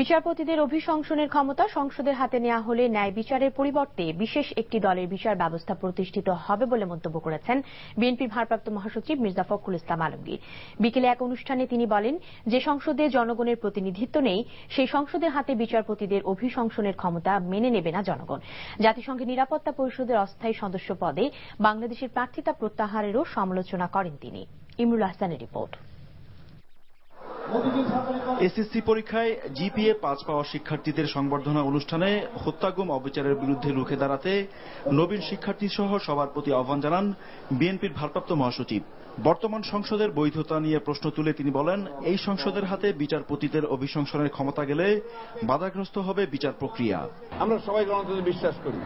বিচারপতিদের অভিশংসনের ক্ষমতা সংসদের হাতে নেওয়া হলে ন্যায় বিচারের পরিবর্তে বিশেষ একটি দলের বিচার ব্যবস্থা প্রতিষ্ঠিত হবে বলে মন্তব্য করেছেন বিএনপির ভারপ্রাপ্ত মহাসচিব মির্জা ফখরুল ইসলাম আলমগীর। বিকেলে এক অনুষ্ঠানে তিনি বলেন, যে সংসদে জনগণের প্রতিনিধিত্ব নেই, সেই সংসদের হাতে বিচারপতিদের অভিশংসনের ক্ষমতা মেনে নেবে না জনগণ। জাতিসংঘের নিরাপত্তা পরিষদের অস্থায়ী সদস্য পদে বাংলাদেশের প্রার্থিতা প্রত্যাহারেরও সমালোচনা করেন তিনি। ইমরুল রিপোর্ট। এসএসসি পরীক্ষায় জিপিএ পাঁচ পাওয়া শিক্ষার্থীদের সংবর্ধনা অনুষ্ঠানে হত্যাগুম অবিচারের বিরুদ্ধে রুখে দাঁড়াতে নবীন শিক্ষার্থী সহ সবার প্রতি আহ্বান জানান বিএনপির ভারপ্রাপ্ত মহাসচিব। বর্তমান সংসদের বৈধতা নিয়ে প্রশ্ন তুলে তিনি বলেন, এই সংসদের হাতে বিচারপতিদের অভিশংসনের ক্ষমতা গেলে বাধাগ্রস্ত হবে বিচার প্রক্রিয়া। আমরা সবাই গণতন্ত্রে বিশ্বাস করি।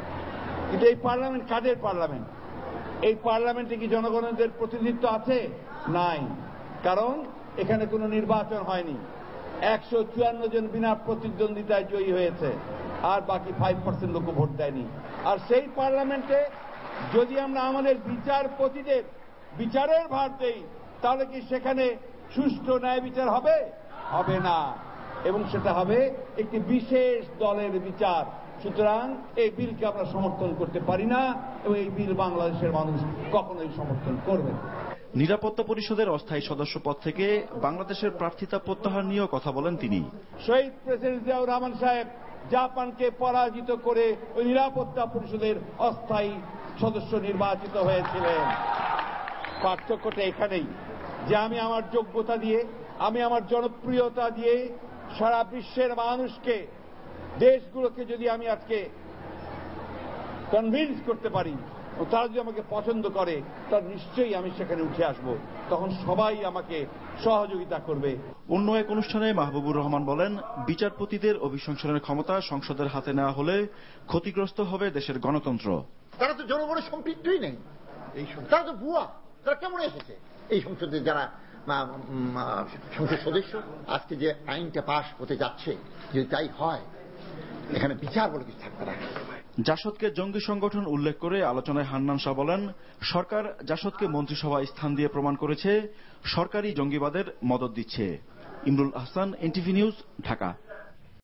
কিন্তু এই পার্লামেন্ট কাদের পার্লামেন্ট? এই পার্লামেন্টে কি জনগণের প্রতিনিধিত্ব আছে? নাই। কারণ এখানে কোনো নির্বাচন হয়নি। একশো চুয়ান্ন জন বিনা প্রতিদ্বন্দ্বিতায় জয়ী হয়েছে, আর বাকি ফাইভ পার্সেন্ট লোক ভোট দেয়নি। আর সেই পার্লামেন্টে যদি আমরা আমাদের বিচারপতিদের, বিচারের ভার দেই, তাহলে কি সেখানে সুষ্ঠু ন্যায় বিচার হবে? হবে না। এবং সেটা হবে একটি বিশেষ দলের বিচার। সুতরাং এই বিলকে আমরা সমর্থন করতে পারি না, এবং এই বিল বাংলাদেশের মানুষ কখনোই সমর্থন করবে না। নিরাপত্তা পরিষদের অস্থায়ী সদস্য পদ থেকে বাংলাদেশের প্রার্থিতা প্রত্যাহার নিয়েও কথা বলেন তিনি। শহীদ প্রেসিডেন্ট জিয়াউর রহমান সাহেব জাপানকে পরাজিত করে ওই নিরাপত্তা পরিষদের অস্থায়ী সদস্য নির্বাচিত হয়েছিলেন। পার্থক্যটা এখানেই যে আমি আমার যোগ্যতা দিয়ে, আমি আমার জনপ্রিয়তা দিয়ে সারা বিশ্বের মানুষকে, দেশগুলোকে যদি আমি আজকে কনভিন্স করতে পারি ও তারা যদি আমাকে পছন্দ করে তার নিশ্চয়ই আমি সেখানে উঠে আসব। তখন সবাই আমাকে সহযোগিতা করবে। অন্য এক অনুষ্ঠানে মাহবুবুর রহমান বলেন বিচারপতিদের অভিশংসনের ক্ষমতা সংসদের হাতে নেওয়া হলে ক্ষতিগ্রস্ত হবে দেশের গণতন্ত্র। তারা তো জনগণের সম্পৃক্তই নেই। এই তারা তো ভুয়া। তারা কেমন এসেছে? এই সংসদে যারা সংসদ সদস্য আজকে যে আইনটা পাশ হতে যাচ্ছে যদি তাই হয় এখানে বিচার বলে কিছু থাকবে না। জাসদকে জঙ্গি সংগঠন উল্লেখ করে আলোচনায় হান্নান শাহ বলেন, সরকার জাসদকে মন্ত্রিসভায় স্থান দিয়ে প্রমাণ করেছে, সরকারই জঙ্গিবাদের মদত দিচ্ছে। Imrul Ahsan NTV news, Dhaka.